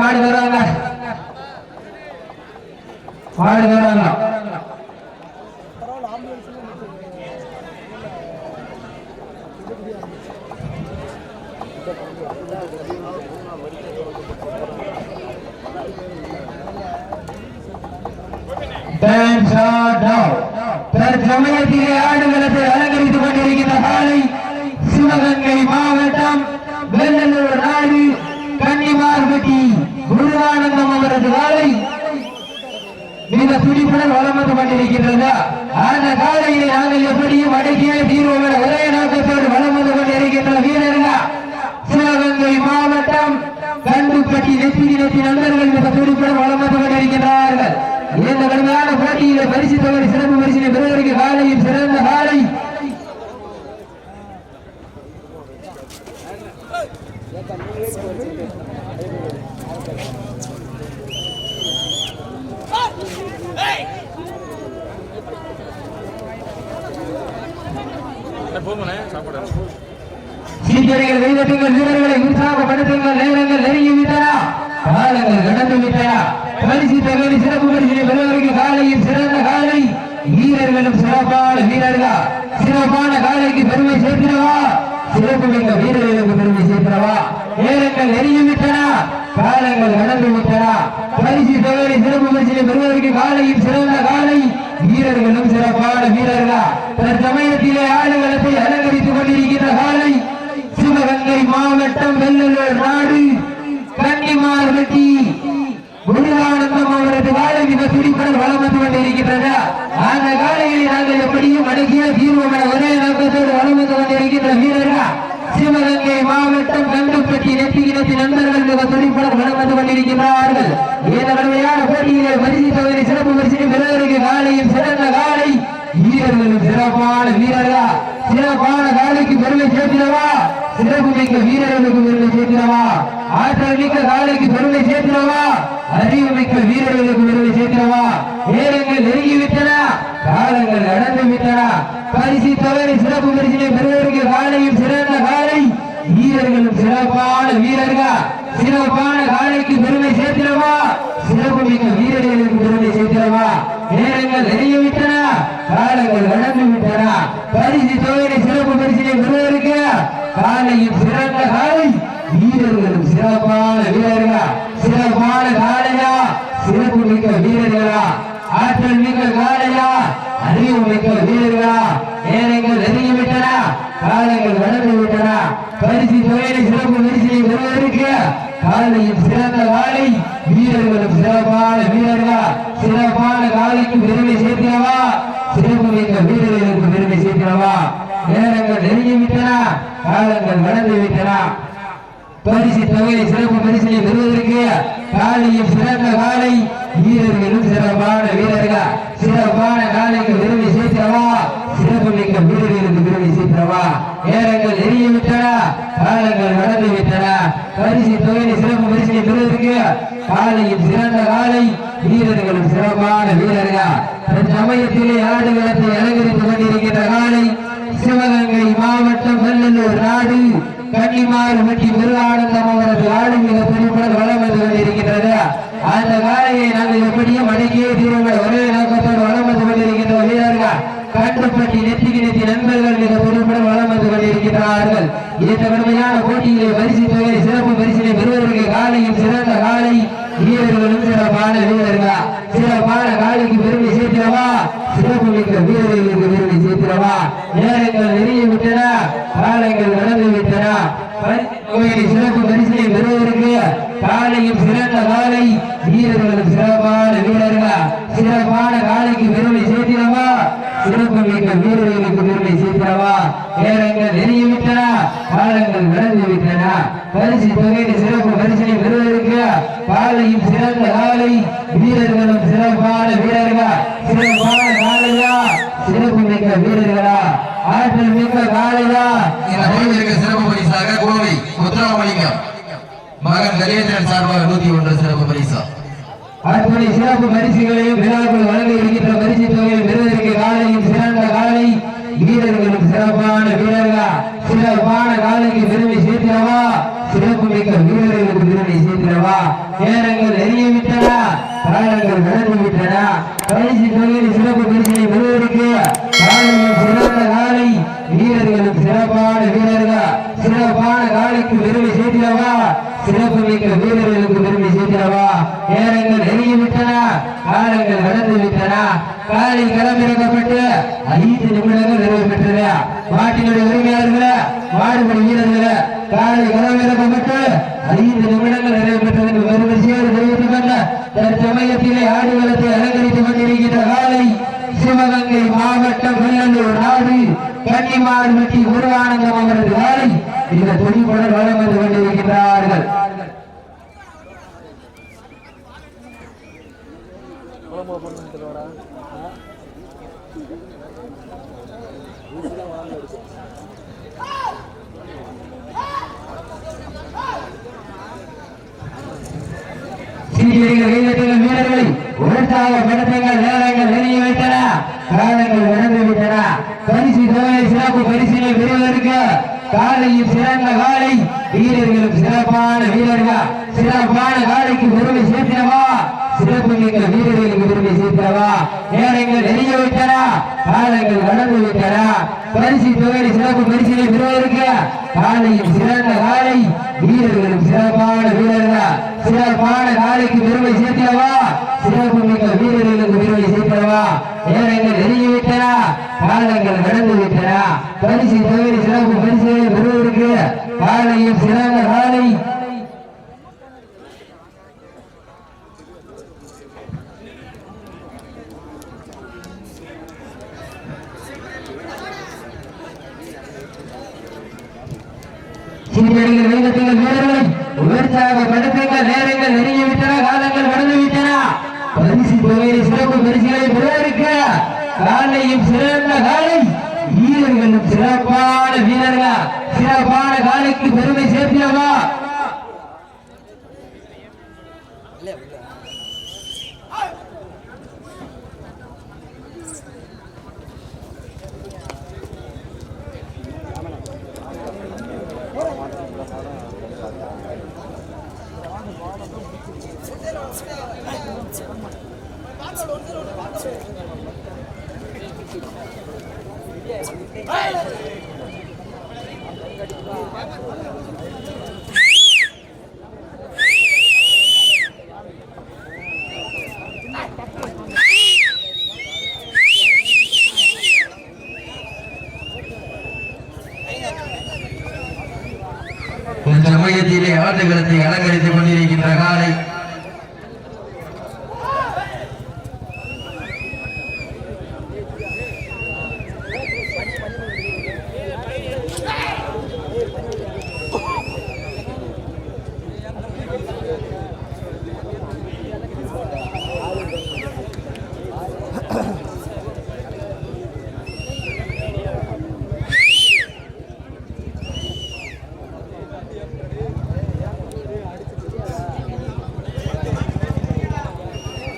மாடு வராங்க மாடு வராங்க தற்சமயத்திலே ஆடுகளத்தை அலங்கரித்துக் கொண்டிருக்கின்ற காலை சிவகங்கை மாவட்டம் வெள்ளலூர் நாடு கன்னிமார்பட்டி அவரது காலை. மிக துடிப்புடன் வளம் வந்து கொண்டிருக்கின்றது அந்த காலையை நாங்கள் எப்படியும் அடக்கிய தீர்வோம் என ஒரே நோக்கத்தோடு வளம் வந்து கொண்டிருக்கின்ற வீரர்கள்? சிவகங்கை மாவட்டம் கண்டுபட்டி நெத்தி நெத்தி நண்பர்கள் மிக துடிப்புடன் வளம் வந்து இந்த கடுமையான போட்டியிலே பரிசு தொகை சிறப்பு பரிசினை பெறுவதற்கு காலையில் சிறந்த காலை போமனே சாப்பாடு சீக்கிரங்கள் கைதட்டுங்கள் வீரர்களை உற்சாகப்படுத்துங்கள் நேரங்கள் நெருங்கி விட்டன காலங்கள் கடந்து விட்டன பரிசு தகவலி சிறப்பு பரிசினை பெறுவதற்கு காலையில் சிறந்த காலை. வீரர்களும் சிறப்பான வீரர்கள்? சிறப்பான காலைக்கு பெருமை சேர்க்கிறவா? சிறப்பு மிக்க வீரர்களுக்கு பெருமை சேர்க்கிறவா? நேரங்கள் நெருங்கி விட்டன காலங்கள் கடந்து விட்டன பரிசு தகவலி சிறப்பு பரிசினை பெறுவதற்கு காலையில் சிறந்த காலை. வீரர்களும் சிறப்பான வீரர்கள்? தற்சமயத்திலே ஆளுநரத்தை அலங்கரித்துக் கொண்டிருக்கின்ற காலை. சிவகங்கை மாவட்டம் வெள்ளலூர் நாடு கன்னிமார்பட்டி முருகானந்தம் அவரது காலை மிக துடிப்புடன் வளம் வந்து கொண்டிருக்கின்றது அந்த காலையை நாங்கள் எப்படியும் அடக்கிய தீர்வோம் ஒரே நோக்கத்தோடு வளம் வந்து கொண்டிருக்கின்ற வீரர்கள்? சிவகங்கை மாவட்டம் கண்டுப்பட்டி நெத்தி நண்பர்கள் மிக துடிப்புடன் வளம் வந்து கொண்டிருக்கிறார்கள் இந்த கடுமையான போட்டியிலே பரிசு சோதனை சிறப்பு பரிசினை பெறுவதற்கு காலையும் சிறந்த காலை? வீரர்களும் சிறப்பான வீரர்களா? சிறப்பான காலைக்கு பெருமை சேர்த்திடவா சிறப்பு மிக்க வீரர்களுக்கு பெருமை சேர்க்கிறவா? ஆற்றல் மிக்க காலைக்கு பெருமை சேர்க்கிறவா? அறிவு மிக்க வீரர்களுக்கு விருதை சேர்க்கிறவா? நேரங்கள் நெருங்கி விட்டன காலங்கள் நடந்து விட்டன. பரிசு தவறி சிறப்பு பரிசினை பெறுவதற்கு காலையும் சிறந்த காலை வீரர்களும் சிறப்பான வீரர்கள். சிறப்பான காலைக்கு பெருமை சேர்க்கிறவா? சிறப்பு மிக்க வீரர்களுக்கு பெருமை சேர்க்கிறவா? நேரங்கள் நெருங்கி விட்டன காலங்கள் நடந்து விட்டன. பரிசு தொகையை சிறப்பு பரிசினை காலையில் சிறந்த காலை. வீரர்களும் சிறப்பான வீரர்களா? சிறப்பான காலையா? சிறப்பு மிக்க வீரர்களா? ஆற்றல் மிக்க காலையா? அறிவு மிக்க வீரர்களா? நேரங்கள் நெருங்கி விட்டன காலங்கள் கடந்து விட்டன பரிசு தொகையை சிறப்பு பரிசினை பெறுவதற்கு காலையில் சிறந்த காலை. வீரர்களும் சிறப்பான வீரர்களா? சிறப்பான காலைக்கு பெருமை சேர்க்கிறவா? சிறப்பு மிக்க வீரர்களுக்கு பெருமை சேர்க்கிறவா நேரங்கள் நெருங்கி விட்டன காலங்கள் கடந்து விட்டன. பரிசு தொகையை சிறப்பு பரிசினை பெறுவதற்கு காலையும் சிறந்த காலை வீரர்களும் சிறப்பான வீரர்கள். சிறப்பான காலைக்கு விரும்பி சேர்க்கிறவா? சிறப்பு மிக்க வீரர்களுக்கு விரும்பி சேர்க்கிறவா? நேரங்கள் எரிய விட்டன காலங்கள் நடந்து விட்டன. பரிசு தொகையை சிறப்பு பரிசினை பெறுவதற்கு காலையும் சிறந்த காலை வீரர்களும் சிறப்பான வீரர்கள். சமயத்திலே ஆடுகளத்தை அலங்கரித்துக் கொண்டிருக்கின்ற காலை சிவகங்கை மாவட்டம் வெள்ளலூர் நாடு அவரது மிக வளம் வந்து கொண்டிருக்கின்றது. அந்த காலையை நாங்கள் எப்படியும் அடக்கியே தீருங்கள். ஒரே நோக்கத்தோடு வளம் வந்து கொண்டிருக்கின்ற வீரர்கள் நெத்திக்கு நெத்தி நண்பர்கள் மிக வளம் வந்து கொண்டிருக்கிறார்கள் இந்த கடுமையான போட்டியிலே பரிசு தொகை சிறப்பு பரிசினை பெறுவதற்கு காலையும் சிறந்த காலை வீரர்களும் சிறப்பான வீரர்கள். சிறப்பான காலைக்கு பெருமை சேர்க்கிறவா? சிறப்பு மிக்க வீரர்களுக்கு பெருமை சேர்க்கிறவா? நேரங்கள் இருக்கிற காலையா இந்த கோயிலுக்கு சிறப்பு பரிசாக கோவை மகன் கணேசன் சார்பாக நூத்தி ஒன்று சிறப்பு பரிசா. சிறப்பு பரிசுகளையும் விழாக்கள் வழங்க இருக்கின்ற பரிசு தொகையில் விருதற்கு காலையும் சிறந்த காலை. வீரர்களும் சிறப்பான வீரர்களா? சிறப்பான வீரர்களுக்கு பெருமை சேர்த்திடவா நேரங்கள் நெருங்கி விட்டனா காலங்கள் நடந்து விட்டனா பரிசு தொகையில் சிறப்பு பரிசை பெறுவதற்கு மிக்க வீரர்களுக்கு பெருமை சேர்த்திடவா நேரங்கள் நெருங்கி விட்டன காலங்கள் நடந்து விட்டன காலை களமிறக்கப்பட்டு ஐந்து நிமிடங்கள் நிறைவு பெற்றது மாட்டினுடைய உரிமையாளர்களே மாடுபடி வீரர்களே காலை களமிறக்கப்பட்டு ஐந்து நிமிடங்கள் நிறைவு பெற்றது என்று பெருமதியோடு தெரிவித்துக் கொண்ட தற்சமயத்திலே ஆடுகளத்தை அலங்கரித்துக் கொண்டிருக்கின்ற காலை சிவகங்கை மாவட்டம் வெள்ளலூர் நாடு கன்னிமார்பட்டி குருவானந்தம் அவரது காலை இந்த துணிப்புடன் வளம் வந்து கொண்டிருக்கின்றார்கள். சீரியர்கள் கைதட்டுங்கள் வீரர்களை உற்சாகப்படுத்துங்கள் நேரங்கள் நெருங்கி வைத்தன காலங்கள் நடந்து விட்டன. பரிசு தொகை சிறப்பு பரிசினை பெறுவதற்கு காலையில் சிறந்த காலை. வீரர்களும் சிறப்பான வீரர்கள். சிறப்பான காலைக்கு பெருமை சேர்க்கிறவா சிறப்புமிக்க வீரர்களுக்கு விரும்பி சேர்க்கிறவா? நேரங்கள் நெருங்கி விட்டன காலங்கள் கடந்து விட்டன பரிசு தொகையில் சிறப்பு பரிசினை பெறுவதற்கு காலையில் சிறந்த காலை வீரர்களும் சிறப்பான வீரர்கள்? சிறப்பான காலைக்கு பெருமை சேர்க்கிறவா? சிறப்பு மிக்க வீரர்களுக்கு பெருமை சேர்க்கிறவா? நேரங்கள் நெருங்கி விட்டனா காலங்கள் கடந்து விட்டனா பரிசு தொகையில் சிறப்பு பரிசுகளை பெறுவதற்கு காலையில் சிறந்த காலை சீரியர்கள் வேகத்தில் வீரர்களை உற்சாகப்படுத்துங்கள் நேரங்கள் நெருங்கி விட்டன காலங்கள் கடந்து விட்டன. பரிசு தொகையை சிறப்பு பரிசுகளை பெறுவதற்கு காலையும் சிறந்த காலை வீரர்களும் சிறப்பான வீரர்கள் சிறப்பான காலைக்கு பெருமை சேர்த்தியவா இந்த சமயத்திலே ஆட்டுகளத்தை அலங்கரித்துக் கொண்டிருக்கின்ற காலை.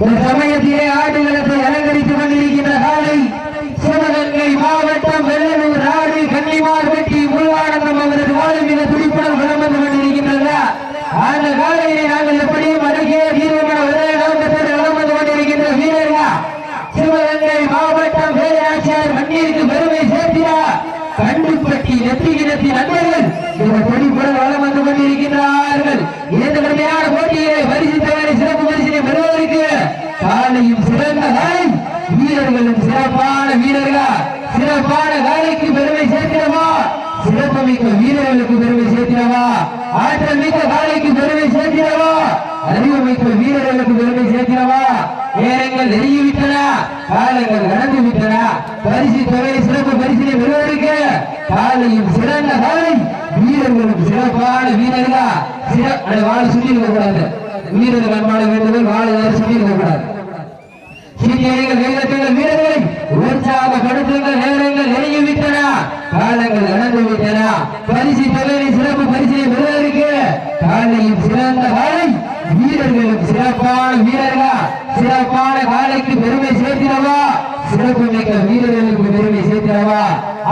ஒரு சமயத்திலே ஆடுகளத்தை அலங்கரித்துக் கொண்டிருக்கின்ற காலை சிவகங்கை மாவட்டம் வெள்ளலூர் நாடு கன்னிமார் வெட்டி முருகானந்தம் அவரது காலை மிக துடிப்புடன் வளம் வந்து கொண்டிருக்கின்றது அந்த காலையிலே நாங்கள் எப்படியும் அருகே வீரமான ஒரே நோக்கத்தோடு வளம் வந்து கொண்டிருக்கின்ற வீரர்கள் சிவகங்கை மாவட்டம் வேலையாட்சியார் மண்ணிற்கு பெருமை சேர்த்தினார் கண்டுபட்டி நெத்திகிடத்தி நண்பர்கள் இந்த கொடி துடிப்புடன் வளம் வந்து கொண்டிருக்கின்றார்கள். இந்த கடுமையான போட்டியிலே பரிசு தவறை சிறப்பு பரிசினை பெறுவதற்கு காலையும் சிறந்த காலை வீரர்களும் சிறப்பான வீரர்கள்? சிறப்பான காலைக்கு பெருமை சேர்க்கிறவா? சிறப்பு மிக்க வீரர்களுக்கு பெருமை சேர்க்கிறவா? ஆற்றல் மிக்க காலைக்கு பெருமை சேர்க்கிறவா? அறிவு மிக்க வீரர்களுக்கு பெருமை சேர்க்கிறவா? நேரங்கள் நெருங்கிவிட்டன காலங்கள் நடந்து விட்டன பரிசு தொகை சிறப்பு பரிசினை பெறுவதற்கு காலையும் சிறந்த காலை வீரர்களும் சிறப்பான வீரர்கள்? சிறப்பு வாழ சொல்லி இருக்கக்கூடாது. வீரர்கள் அன்பான வேண்டுதல் வாழ யாரும் சொல்லி இருக்க சீனியர்கள் வேகத்தில் வீரர்களை உற்சாகப்படுத்துங்கள். நேரங்கள் நெருங்கி காலங்கள் நடந்து விட்டன பரிசு தொகையை சிறப்பு பரிசினை பெறுவதற்கு காலையில் சிறந்த காலை வீரர்களும் சிறப்பான வீரர்களா? சிறப்பான காலைக்கு பெருமை சேர்த்திடவா சிறப்பு மிக்க வீரர்களுக்கு பெருமை சேர்த்திடவா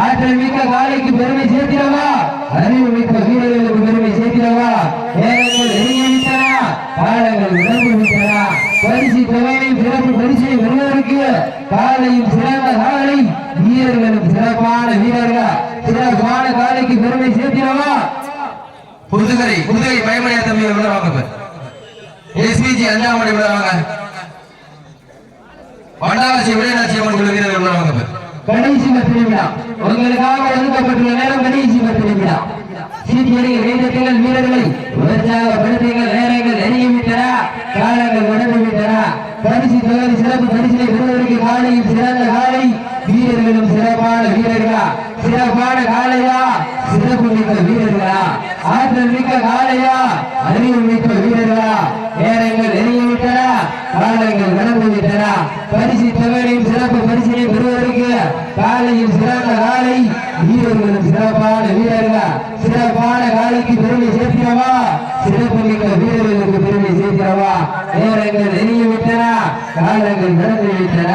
ஆற்றல் மிக்க காலைக்கு பெருமை சேர்த்திடவா அறிவு மிக்க வீரர்களுக்கு பெருமை சேர்த்திடவா நேரங்கள் நெருங்கி விட்டன காலங்கள் நடந்து விட்டன. பரிசு தொகையை சிறப்பு பரிசை பெறுவதற்கு காலையும் சிறந்த காலை வீரர்களும் சிறப்பான வீரர்களா? சிறப்பான காலைக்கு பெருமை சேர்த்திடவா புதுகரை புதுகை பயமடையா தம்பி உள்ள வாங்க எஸ்பிஜி அஞ்சாமணி உள்ள வாங்க வண்டாசி விடையாட்சி அம்மன் குழு வீரர் உள்ள வாங்க கடைசி திருவிழா. உங்களுக்காக ஒதுக்கப்பட்டுள்ள நேரம் கடைசி திருவிழா. நிமிடம் சீட்டியடிகள் வேந்தர்கள் வீரர்களை உற்சாகப்படுத்துங்கள் நேரங்கள் நெருங்கி காலங்கள் உடம்பு பரிசு தொகை சிறப்பு பரிசிலை பெறுவதற்கு காலையும் சிறந்த காலை. வீரர்களும் சிறப்பான வீரர்களா. சிறப்பான காலையா. சிறப்பு மிக்க வீரர்களா. ஆற்றல் மிக்க காலையா அறிவு மிக்க வீரர்களா நேரங்கள் நெருங்கி காலங்கள் நடந்து விட்டன பரிசு தொகையும் சிறப்பு பரிசினை பெறுவதற்கு காலையில் சிறந்த காலை வீரர்களும் சிறப்பான வீரர்கள்? சிறப்பான காலைக்கு பெருமை சேர்க்கிறவா? சிறப்பு மிக்க வீரர்களுக்கு பெருமை சேர்க்கிறவா? நேரங்கள் நெருங்கி காலங்கள் நடந்து விட்டன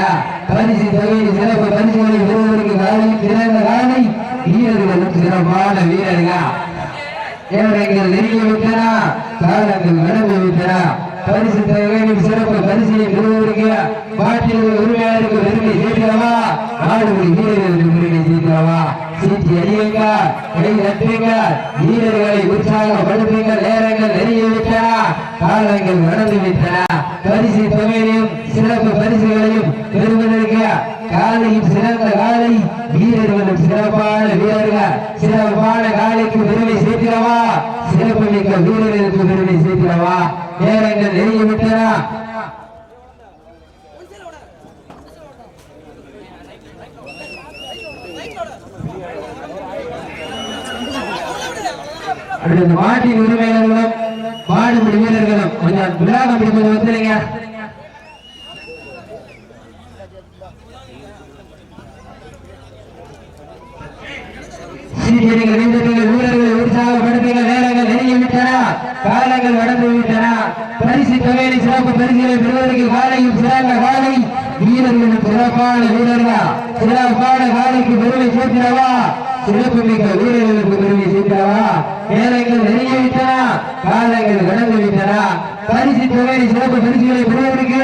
பரிசு தொகையில் சிறப்பு பரிசுகளை பெறுவதற்கு காலையில் சிறந்த காலை வீரர்களும் சிறப்பான வீரர்கள்? நேரங்கள் நெருங்கி விட்டன? காலங்கள் நடந்து விட்டன? பரிசு தொகையில் சிறப்பு பரிசினை பெறுவதற்கு பாட்டில் உரிமையாளருக்கு பெருமை சேர்க்கிறவா? நாடுபடி வீரர்களுக்கு பெருமை சேர்க்கிறவா? சீட்டி அடியுங்க கை தட்டுங்க வீரர்களை உற்சாகப்படுத்துங்க நேரங்கள் நெருங்கி விட்டன? காலங்கள் நடந்து விட்டன? பரிசு தொகையிலும் சிறப்பு பரிசுகளையும் பெறுவதற்கு காலையில் சிறந்த காலை வீரர்களும் சிறப்பான வீரர்கள். சிறப்பான காலைக்கு பெருமை சேர்க்கிறவா? சிறப்பு மிக்க வீரர்களுக்கு பெருமை சேர்க்கிறவா? நேரங்கள் நெருங்கி விட்டன? அடுத்து மாட்டின் உரிமையாளர்களும் வீரர்களும் கொஞ்சம் விழாக கொஞ்சம் வந்துருங்க சீரியர்கள் வீரர்கள் வீரர்களை உற்சாகப்படுத்துங்கள் நேரங்கள் நெருங்கி விட்டன காலங்கள் கடந்து விட்டன பரிசு தொகையை சிறப்பு பரிசுகளை பெறுவதற்கு காலையும் சிறந்த காலை. வீரர்களும் சிறப்பான வீரர்கள் சிறப்பான காலைக்கு பெருமை சேர்க்கிறவா? சிறப்பு மிக்க வீரர்களுக்கு பெருமை சேர்க்கிறவா? நேரங்கள் நெருங்கி விட்டன காலங்கள் கடந்து விட்டன பரிசு தொகையை சிறப்பு பரிசுகளை பெறுவதற்கு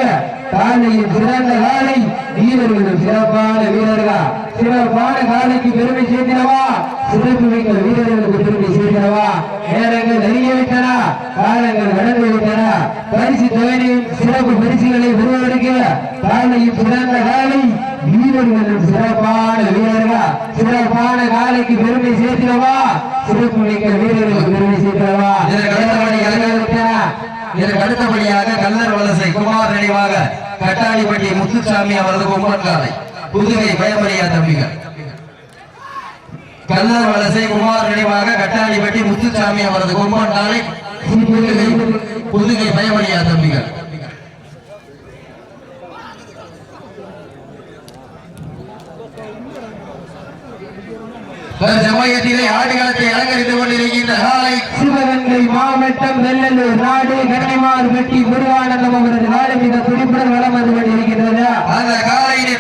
காலையில் சிறந்த காலை. வீரர்களும் சிறப்பான வீரர்கள்? சிறப்பான காலைக்கு பெருமை சேர்க்கிறவா? சிறப்பு மிக்க வீரர்களுக்கு பெருமை சேர்க்கிறவா? நேரங்கள் நெருங்கி விட்டன காலங்கள் நடந்து விட்டன பரிசு தொகையும் சிறப்பு பரிசுகளை பெறுவதற்கு காலையில் சிறந்த காலை. வீரர்களும் சிறப்பான வீரர்கள்? சிறப்பான காலைக்கு பெருமை சேர்க்கிறவா? சிறப்பு மிக்க வீரர்களுக்கு பெருமை சேர்க்கிறவா? இதற்கு அடுத்தபடியாக கல்லர் வலசை குமார் நினைவாக கட்டாளிப்பட்டி முத்துசாமி அவரது கொம்பன் புதுகை பயமறியா தம்பிகள். கல்லர் வலசை குமார் நினைவாக கட்டாளிப்பட்டி முத்துசாமி அவரது கொம்பன் புதுகை புதுகை பயமறியா தம்பிகள். சமயத்திலே ஆடுகளத்தை அலங்கரித்துக் கொண்டிருக்கின்ற காலை சிவகங்கை மாவட்டம் வெள்ளலூர் நாடு கன்னிமார் வெட்டி முருகானந்தம் அவரது நாடு மிக துடிப்புடன் வளம் வந்து கொண்டிருக்கிறது அந்த காலையிலே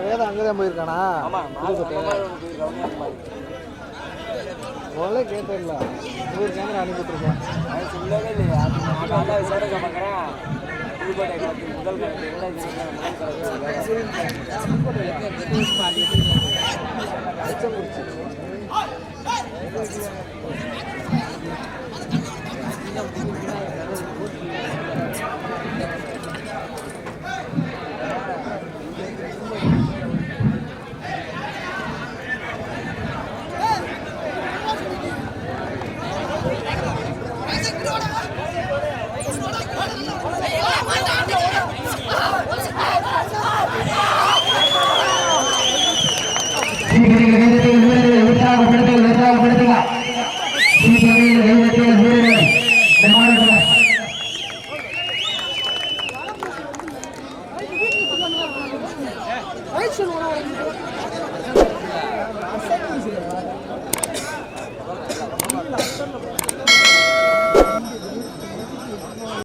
வேதம் அங்கே தான் போயிருக்கானா முதல்ல கேட்டில்ல நூறு கேமரா அனுப்பிட்டுருக்கேன் சொல்லவே இல்லையா. நான் நல்லா விசாரிக்க பார்க்குறேன் புதுக்கோட்டை காலத்து முதல் காலத்து இரண்டாயிரத்தி இருபத்தி